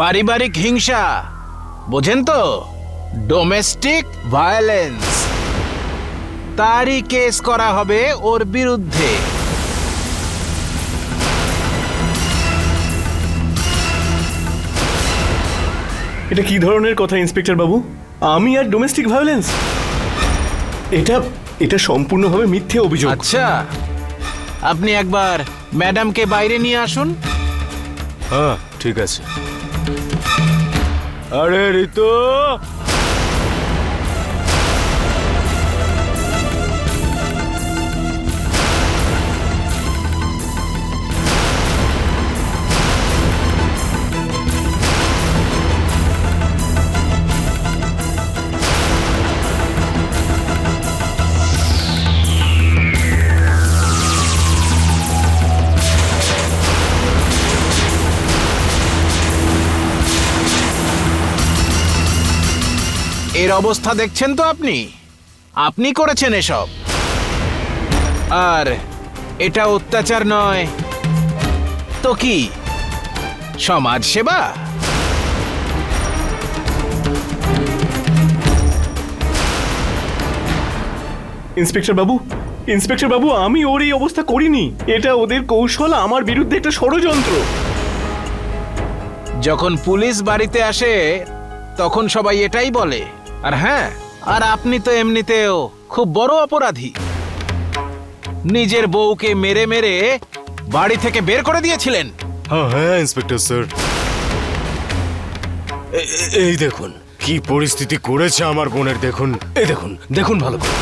পারিবারিক হিংসা বোঝেন তো? ডোমেস্টিক ভায়োলেন্স তারই কেস করা হবে ওর বিরুদ্ধে। এটা কি ধরনের কথা ইন্সপেক্টর বাবু? আমি আর ডোমেস্টিক ভায়োলেন্স এটা এটা সম্পূর্ণভাবে মিথ্যে অভিযোগ। আচ্ছা আপনি একবার ম্যাডামকে বাইরে নিয়ে আসুন। হ্যাঁ ঠিক আছে। আরে ঋতু এর অবস্থা দেখছেন তো আপনি? আপনি করেছেন এসব। আর এটা অত্যাচার নয়। তো কি? সমাজ সেবা? ইন্সপেক্টর বাবু ইন্সপেক্টর বাবু আমি ওর এই অবস্থা করিনি। এটা ওদের কৌশল আমার বিরুদ্ধে একটা ষড়যন্ত্র। যখন পুলিশ বাড়িতে আসে তখন সবাই এটাই বলে। আর হ্যাঁ আর আপনি তো এমনিতেও খুব বড় অপরাধী। নিজের বউকে মেরে মেরে বাড়ি থেকে বের করে দিয়েছিলেন। হ্যাঁ হ্যাঁ ইন্সপেক্টর স্যার। এই দেখুন, কি পরিস্থিতি করেছে আমার বোনের, দেখুন, এই দেখুন দেখুন ভালো করে।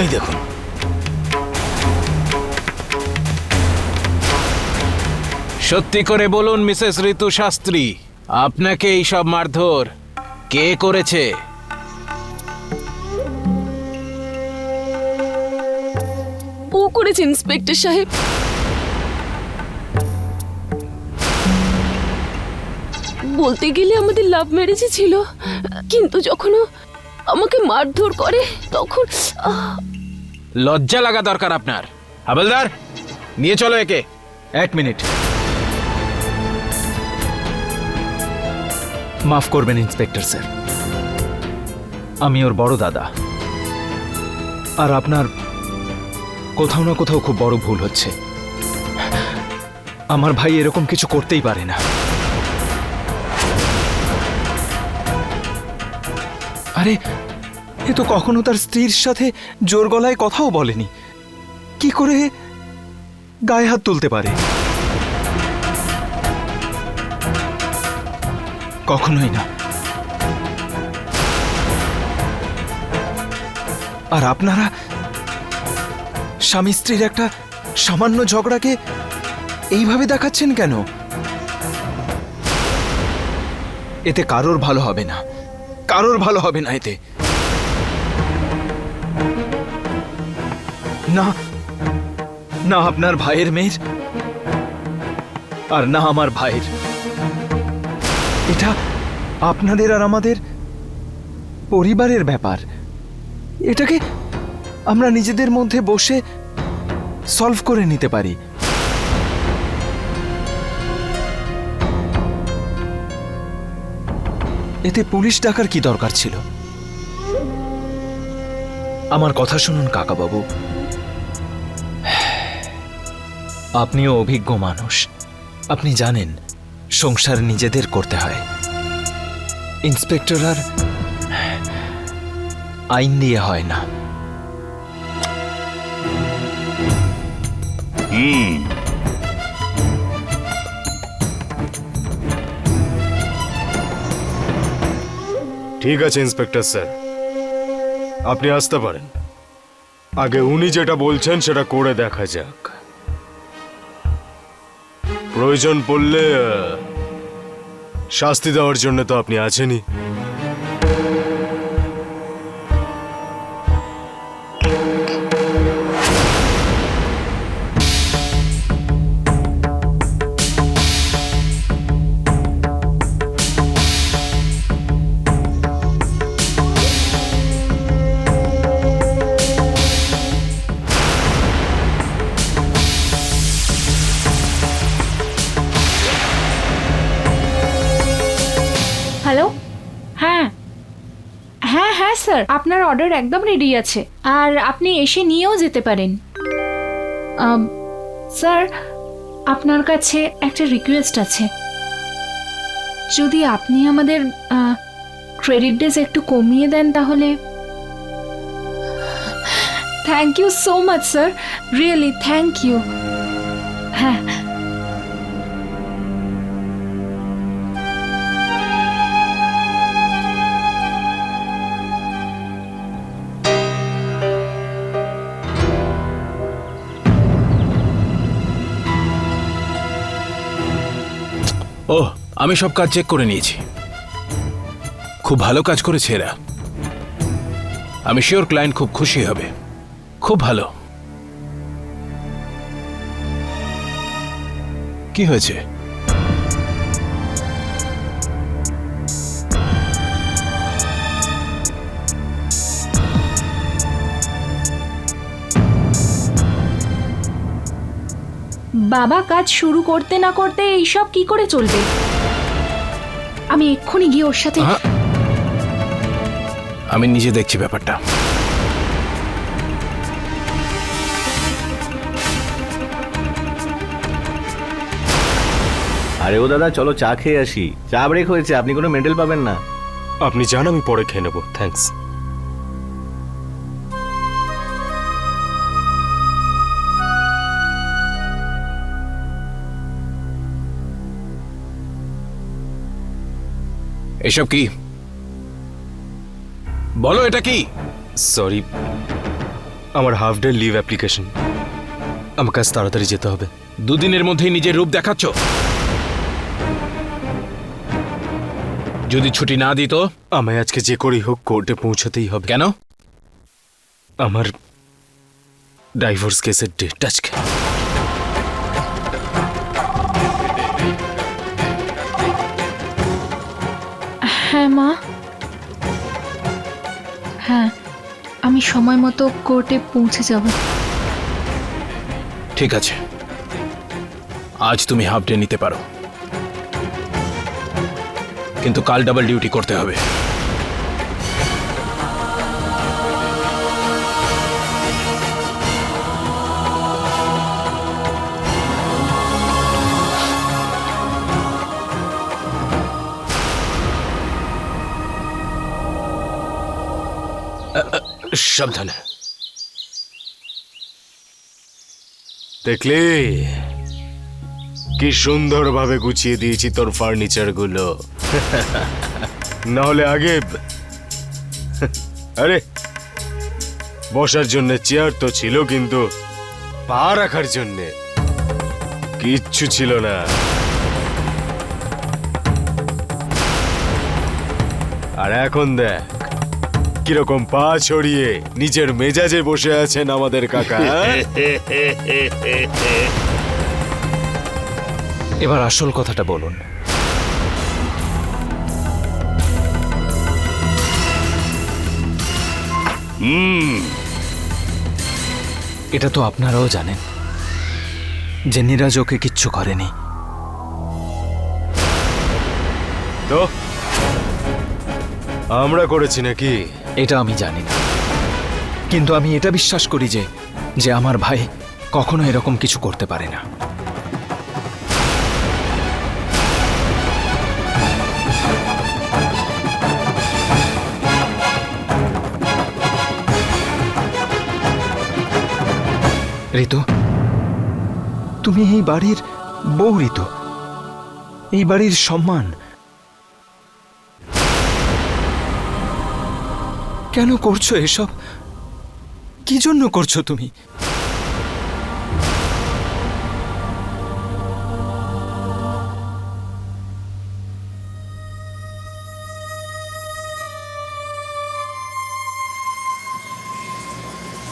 এই দেখুন সত্যি করে বলুন মিসেস ঋতু শাস্ত্রী আপনাকে এই সব মারধর কে করেছে? ও করেছে ইন্সপেক্টর সাহেব। বলতে গেলে আমাদের লাভ ম্যারেজই ছিল কিন্তু যখন আমাকে মারধর করে তখন লজ্জা লাগা দরকার আপনার। হাবেলদার নিয়ে চলো একে। এক মিনিট। মাফ করবেন, ইন্সপেক্টর স্যার। আমি ওর বড় দাদা। আর আপনার কোথাও না কোথাও খুব বড় ভুল হচ্ছে। আমার ভাই এরকম কিছু করতেই পারে না। আরে, এ তো কখনো তার স্ত্রীর সাথে জোর গলায় কথাও বলেনি। কি করে গায়ে হাত তুলতে পারে? কখনোই না। আর আপনারা স্বামী স্ত্রীর একটা সামান্য ঝগড়াকে এইভাবে দেখাচ্ছেন কেন? এতে কারোর ভালো হবে না। কারোর ভালো হবে না এতে। না না আপনার ভাইয়ের মেয়ের, আর না আমার ভাইয়ের। এটা আপনাদের আর আমাদের পরিবারের ব্যাপার। এটাকে আমরা নিজেদের মধ্যে বসে সলভ করে নিতে পারি। এতে পুলিশ ডাকার কি দরকার ছিল? আমার কথা শুনুন, কাকাবাবু। আপনিও অভিজ্ঞ মানুষ। আপনি জানেন সংসার নিজেদের করতে হয়। ইন্সপেক্টর আর আইন দিয়ে হয় না। ঠিক আছে, ইন্সপেক্টর স্যার। আপনি আসতে পারেন। আগে উনি যেটা বলছেন, সেটা করে দেখা যাক। প্রয়োজন পড়লে শাস্তি দেওয়ার জন্য তো আপনি আছেনই। অর্ডার একদম রেডি আছে। আর আপনি এসে নিয়েও যেতে পারেন। স্যার আপনার কাছে একটা রিকোয়েস্ট আছে। যদি আপনি আমাদের ক্রেডিট ডেজ একটু কমিয়ে দেন তাহলে? Thank you so much sir really thank you হ্যাঁ ও আমি সব কাজ চেক করে নিয়েছি। খুব ভালো কাজ করেছে এরা। আমি শিওর ক্লায়েন্ট খুব খুশি হবে। খুব ভালো। কি হয়েছে? বাবা কাজ শুরু করতে না করতে এইসব কি করে চলবে? আমি এক্ষুনি গিয়ে ওর সাথে আহা। আমি নিজে দেখছি ব্যাপারটা। আরে ও দাদা চলো চা খেয়ে আসি। চা ব্রেক হয়েছে আপনি কোনো মেডেল পাবেন না। আপনি যান আমি পরে খেয়ে নেব। থ্যাঙ্কস এসব কি? বলো এটা কি? সরি আমার হাফ ডে লিভ অ্যাপ্লিকেশন। আমাকে আজ তাড়াতাড়ি যেতে হবে। দুদিনের মধ্যেই নিজের রূপ দেখাচ্ছ? যদি ছুটি না দিত? আমায় আজকে যে করেই হোক কোর্টে পৌঁছতেই হবে। কেন? আমার ডাইভোর্স কেসের ডেট আজকে। হ্যাঁ মা। হ্যাঁ আমি সময় মতো কোর্টে পৌঁছে যাব। ঠিক আছে। আজ তুমি হাফ ডে নিতে পারো। কিন্তু কাল ডাবল ডিউটি করতে হবে। সাবধানে। দেখলি? কি সুন্দরভাবে গুছিয়ে দিয়েছি তোর ফার্নিচারগুলো নাহলে আগে আরে, বসার জন্য চেয়ার তো ছিল কিন্তু পা রাখার জন্য কিচ্ছু ছিল না। আর এখন দেখ কীরকম পা ছড়িয়ে নিজের মেজাজে বসে আছেন আমাদের কাকা এবার আসল কথাটা বলুন। এটা তো আপনারাও জানেন যে নীরাজ ওকে কিচ্ছু করেনি। তো? আমরা করেছি নাকি? এটা আমি জানি না। কিন্তু আমি এটা বিশ্বাস করি যে যে আমার ভাই কখনো এরকম কিছু করতে পারে না। ঋতু, তুমি এই বাড়ির বউ ঋতু। এই বাড়ির সম্মান কেন করছ এসব? কি জন্য করছ তুমি?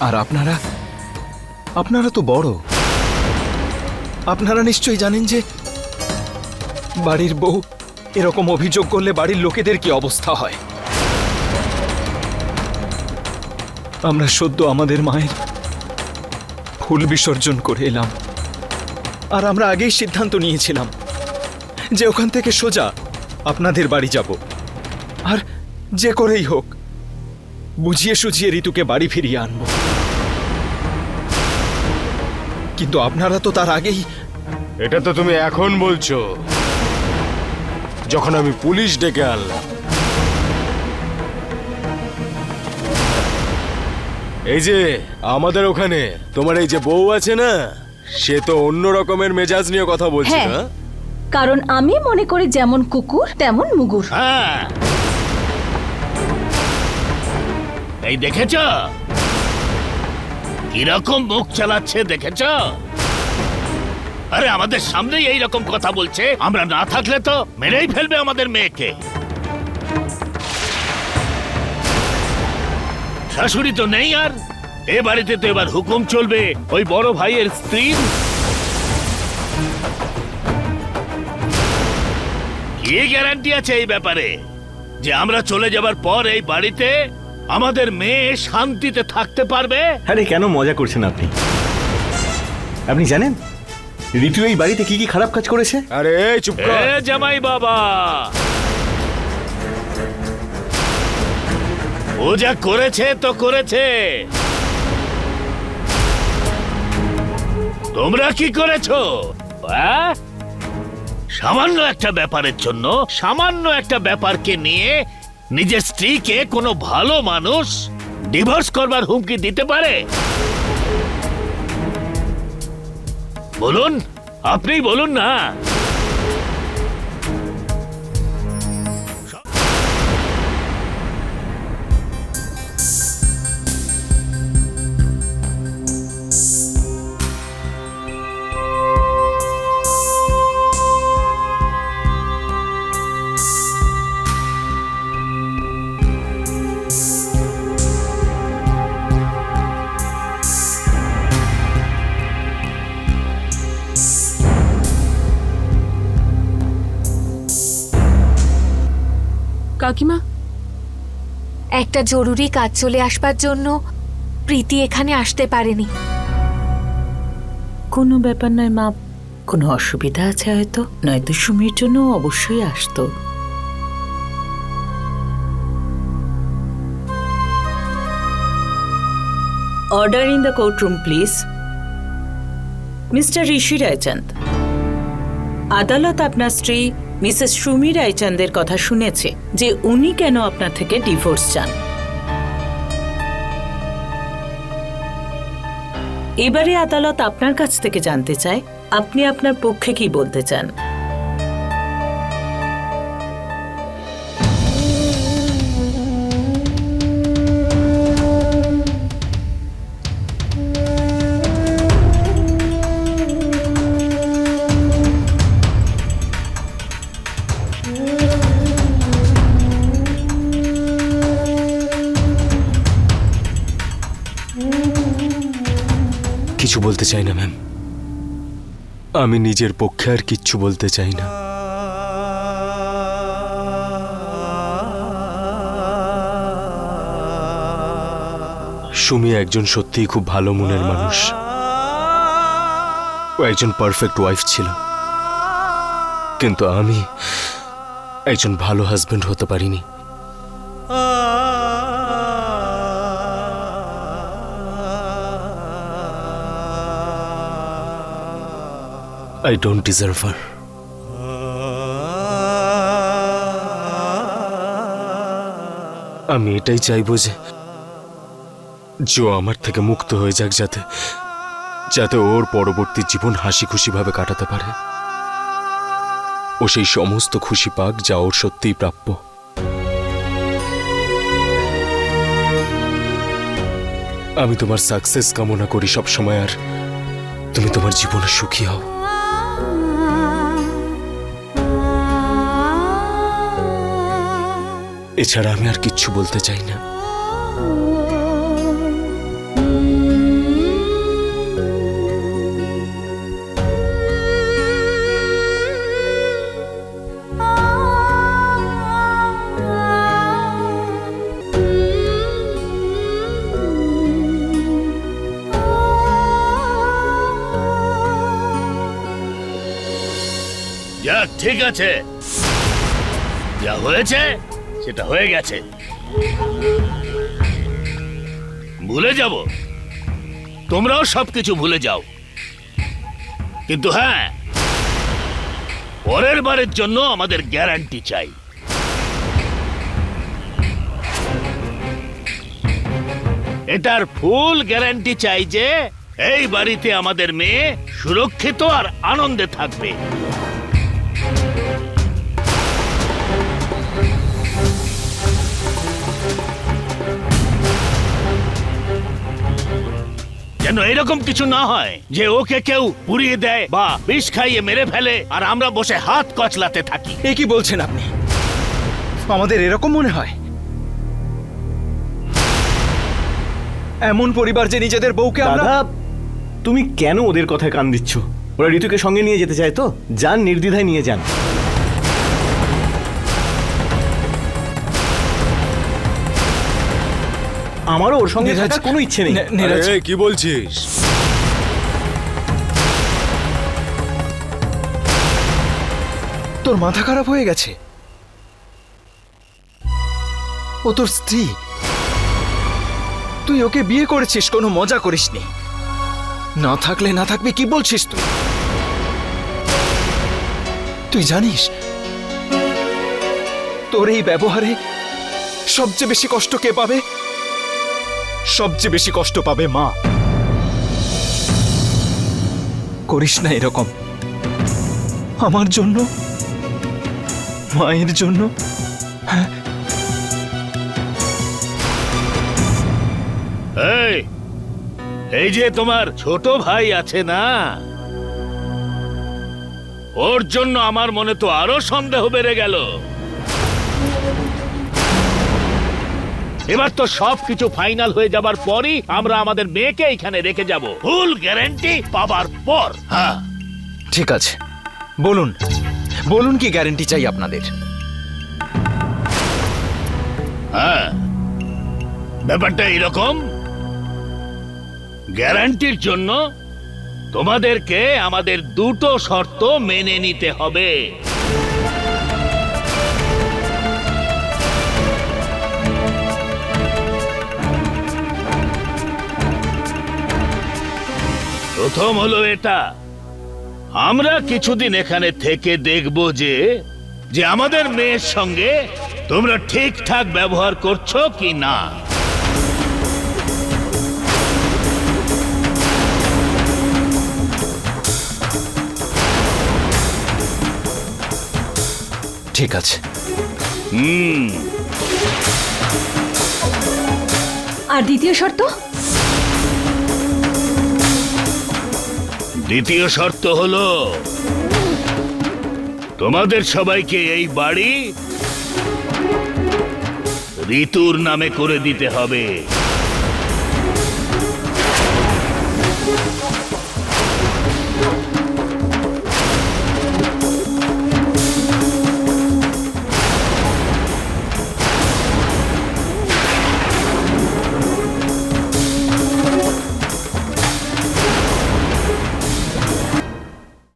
আর আপনারা? আপনারা তো বড়। আপনারা নিশ্চয়ই জানেন যে বাড়ির বউ এরকম অভিযোগ করলে বাড়ির লোকেদের কি অবস্থা হয়? আমরা সদ্য আমাদের মায়ের ফুল বিসর্জন করে এলাম। আর আমরা আগেই সিদ্ধান্ত নিয়েছিলাম যে ওখান থেকে সোজা আপনাদের বাড়ি যাব। আর যে করেই হোক, বুঝিয়ে সুঝিয়ে ঋতুকে বাড়ি ফিরিয়ে আনব। কিন্তু আপনারা তো তার আগেই এটা তো তুমি এখন বলছো, যখন আমি পুলিশ ডেকে আনলাম। এই যে আমাদের ওখানে। তোমার এই যে বউ আছে না সে তো অন্য রকমের মেজাজ নিয়ে কথা বলছে হ্যাঁ। না? কারণ আমি মনে করি যেমন কুকুর তেমন মুগুর। হ্যাঁ। এই দেখেছ? কীরকম মুখ চালাচ্ছে দেখেছ? আরে আমাদের সামনেই এই রকম কথা বলছে। আমরা না থাকলে তো মেরেই ফেলবে আমাদের মেয়েকে। শাশুড়ি তো নেই আর। এ বাড়িতে তো এবার হুকুম চলবে ওই বড় ভাইয়ের স্ত্রীর কি গ্যারান্টি আছে এই ব্যাপারে? যে আমরা চলে যাবার পর এই বাড়িতে আমাদের মেয়ে শান্তিতে থাকতে পারবে? আরে কেন মজা করছেন আপনি? আপনি জানেন ঋতু এই বাড়িতে কি কি খারাপ কাজ করেছে? আরে চুপ কর। এ জামাই বাবা! ও যা করেছে, তো করেছে। তোমরা কি করেছ? সামান্য একটা ব্যাপারের জন্য, সামান্য একটা ব্যাপারকে নিয়ে নিজের স্ত্রীকে কোনো ভালো মানুষ ডিভোর্স করবার হুমকি দিতে পারে? বলুন, আপনি বলুন না। কাকিমা? একটা জরুরি কাজ চলে আসবার জন্য প্রীতি এখানে আসতে পারেনি। কোনো ব্যাপার নয় মা। কোনো অসুবিধা আছে হয়তো? নয়তো সুমির জন্য অবশ্যই আসতো। Order in the courtroom please mister Rishi Raichand আদালত আপনার স্ত্রী মিসেস সুমি রায়চান্দের কথা শুনেছে যে উনি কেন আপনার থেকে ডিভোর্স চান। এবারে আদালত আপনার কাছ থেকে জানতে চায়, আপনি আপনার পক্ষে কি বলতে চান। কিছু বলতে চাই না, ম্যাম। আমি নিজের পক্ষে আর কিচ্ছু বলতে চাই না। সুমি একজন সত্যিই খুব ভালো মনের মানুষ। ও একজন পারফেক্ট ওয়াইফ ছিল। কিন্তু আমি একজন ভালো হাজবেন্ড হতে পারিনি। আই ডোন্ট ডিজার্ভ হার আমি এটাই চাইব যে জো আমার থেকে মুক্ত হয়ে যাক যাতে যাতে ওর পরবর্তী জীবন হাসি খুশিভাবে কাটাতে পারে। ও সেই সমস্ত খুশি পাক যা ওর সত্যিই প্রাপ্য। আমি তোমার সাকসেস কামনা করি সব সময় আর তুমি তোমার জীবনে সুখী হও। এছাড়া আমি আর কিচ্ছু বলতে চাই না। ঠিক আছে। যা হয়েছে? সেটা হয়ে গেছে। ভুলে যাব। তোমরাও সবকিছু ভুলে যাও। কিন্তু হ্যাঁ পরের বারের জন্য আমাদের গ্যারান্টি চাই। এটার ফুল গ্যারান্টি চাই যে, এই বাড়িতে আমাদের মেয়ে সুরক্ষিত আর আনন্দে থাকবে। যেন এরকম কিছু না হয় যে ওকে কেউ পুড়িয়ে দেয় বা বিষ খাইয়ে মেরে ফেলে আর আমরা বসে হাত কচলাতে থাকি। এ কি বলছেন আপনি? আমাদের এরকম মনে হয়। এমন পরিবার যে নিজেদের বউকে আমরা দাদা তুমি কেন ওদের কথায় কান দিচ্ছ? ওরা ঋতুকে সঙ্গে নিয়ে যেতে চায় তো? যান নির্দ্বিধায় নিয়ে যান। আমারও ওর সঙ্গে থাকার কোনো ইচ্ছে নেই। আরে, কি বলছিস? তোর মাথা খারাপ হয়ে গেছে। ও তোর স্ত্রী। তুই ওকে বিয়ে করেছিস কোনো মজা করিসনি। না থাকলে না থাকবে কি বলছিস তুই? তুই জানিস তোর এই ব্যবহারে সবচেয়ে বেশি কষ্ট কে পাবে? সবচেয়ে বেশি কষ্ট পাবে মা। করিস না এরকম। আমার জন্য, মায়ের জন্য। এই এই যে তোমার ছোট ভাই আছে না? ওর জন্য আমার মনে তো আরও সন্দেহ বেড়ে গেল। এবার তো সব কিছু ফাইনাল হয়ে যাবার পরই আমরা আমাদের মেয়েকে এখানে রেখে যাব। ফুল গ্যারান্টি পাবার পর। হ্যাঁ। ঠিক আছে। বলুন। বলুন কি গ্যারেন্টি চাই আপনাদের? হ্যাঁ। ব্যাপারটা এরকম গ্যারান্টির জন্য তোমাদেরকে আমাদের দুটো শর্ত মেনে নিতে হবে। প্রথম হলো এটা। আমরা কিছুদিন এখানে থেকে দেখব যে যে আমাদের মেয়ের সঙ্গে তোমরা ঠিকঠাক ব্যবহার করছ কি না। ঠিক আছে। হুম। আর দ্বিতীয় শর্ত? দ্বিতীয় শর্ত হলো তোমাদের সবাইকে এই বাড়ি ঋতুর নামে করে দিতে হবে।